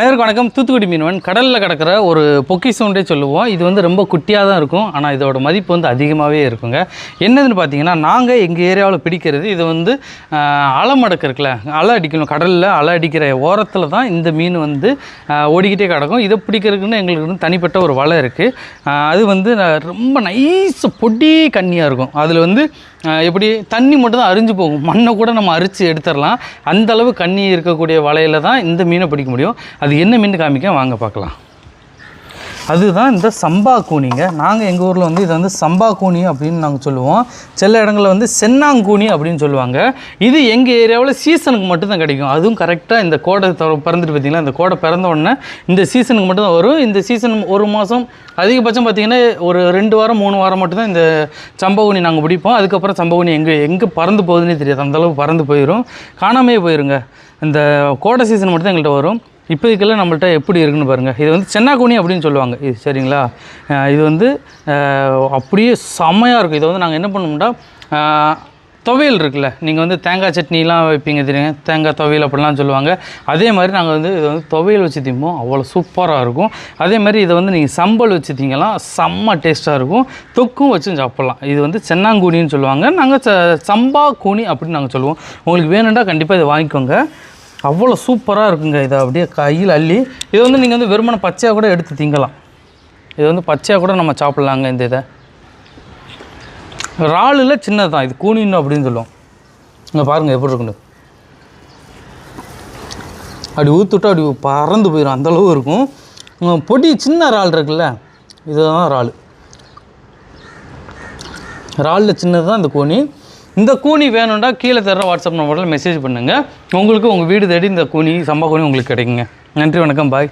நேருக்கு வணக்கம். தூத்துக்குடி மீனவன் கடலில் கிடக்கிற ஒரு பொக்கிஷம்ன்றே சொல்லுவோம். இது வந்து ரொம்ப குட்டியாக தான் இருக்கும். ஆனால் இதோட மதிப்பு வந்து அதிகமாகவே இருக்குங்க. என்னதுன்னு பார்த்தீங்கன்னா நாங்கள் எங்கள் ஏரியாவில் பிடிக்கிறது இது வந்து ஆஹ், அலை மடக்கு இருக்குல்ல அலை அடிக்கணும். கடலில் அலை அடிக்கிற ஓரத்தில் தான் இந்த மீன் வந்து ஓடிக்கிட்டே கிடக்கும். இதை பிடிக்கிறதுக்குன்னு எங்களுக்கு வந்து தனிப்பட்ட ஒரு வலை இருக்குது அது வந்து ரொம்ப நைஸ் பொடி கண்ணியாக இருக்கும். அதில் வந்து எப்படி தண்ணி மட்டும் தான் அரிஞ்சு போகும். மண்ணை கூட நம்ம அரிச்சு எடுத்துடலாம். அந்த அளவு கண்ணி இருக்கக்கூடிய வலையில் தான் இந்த மீனை பிடிக்க முடியும். அது என்ன மீன் காமிக்க? வாங்க பார்க்கலாம். அதுதான் இந்த சம்பா கூனிங்க. நாங்கள் எங்கள் ஊரில் வந்து இதை வந்து சம்பா கூனி அப்படின்னு நாங்கள் சொல்லுவோம். சில இடங்களில் வந்து சென்னாங்கூனி அப்படின்னு சொல்லுவாங்க. இது எங்கள் ஏரியாவில் சீசனுக்கு மட்டும்தான் கிடைக்கும். அதுவும் கரெக்டாக இந்த கோடை பிறந்துட்டு பார்த்தீங்கன்னா இந்த கோடை பிறந்த உடனே இந்த சீசனுக்கு மட்டும்தான் வரும். இந்த சீசன் ஒரு மாதம் அதிகபட்சம் பார்த்திங்கன்னா ஒரு ரெண்டு வாரம் மூணு வாரம் மட்டும்தான் இந்த சம்பகுனி நாங்கள் பிடிப்போம். அதுக்கப்புறம் சம்பகுனி எங்கே எங்கே பறந்து போகுதுன்னே தெரியாது. அந்த அளவுக்கு பறந்து போயிடும் காணாமே போயிருங்க. இந்த கோடை சீசன் மட்டும் தான் எங்கள்கிட்ட வரும். இப்போதைக்கெல்லாம் நம்மள்ட்ட எப்படி இருக்குன்னு பாருங்கள் இது வந்து சென்னாக்குனி அப்படின்னு சொல்லுவாங்க. இது சரிங்களா? இது வந்து அப்படியே செம்மையாக இருக்கும். இதை வந்து நாங்கள் என்ன பண்ணோம்னா துவையல் இருக்குல்ல. நீங்கள் வந்து தேங்காய் சட்னிலாம் வைப்பீங்க தெரியுங்க. தேங்காய் துவையல் அப்படிலாம் சொல்லுவாங்க. அதே மாதிரி நாங்கள் வந்து இதை வந்து துவையல் வச்சு திம்போம். அவ்வளோ சூப்பராக இருக்கும். அதே மாதிரி இதை வந்து நீங்கள் சம்பல் வச்சு திங்கலாம். செம்ம டேஸ்ட்டாக இருக்கும். தொக்கும் வச்சு சாப்பிட்லாம். இது வந்து சென்னாங்கூனின்னு சொல்லுவாங்க. நாங்கள் ச சம்பா கூனி அப்படின்னு நாங்கள் சொல்லுவோம். உங்களுக்கு வேணுண்டா கண்டிப்பாக இதை வாங்கிக்கோங்க. அவ்வளோ சூப்பராக இருக்குங்க இதை அப்படியே கையில் அள்ளி. இது வந்து நீங்கள் வந்து வெறுமனை பச்சையாக கூட எடுத்து திங்கலாம். இது வந்து பச்சையாக கூட நம்ம சாப்பிட்லாங்க இந்த இதை. இறாலில் சின்னது தான் இது கூனின்னு அப்படின்னு சொல்லுவோம். இங்கே பாருங்கள் எப்படி இருக்குன்னு. அப்படி ஊற்றுட்டா அப்படி பறந்து போயிடும் அந்தளவு இருக்கும். பொடி சின்ன இறால் இருக்குல்ல இதுதான் இறால். இறாலில் சின்னது தான் இந்த கோணி இந்த கூனி வேணும்டா கீழே தர வாட்ஸ்அப் நம்பரில் மெசேஜ் பண்ணுங்கள் உங்களுக்கு உங்கள் வீடு தேடி இந்த கூனி சம்பா கூனி உங்களுக்கு கிடைக்குங்க. நன்றி வணக்கம் பாய்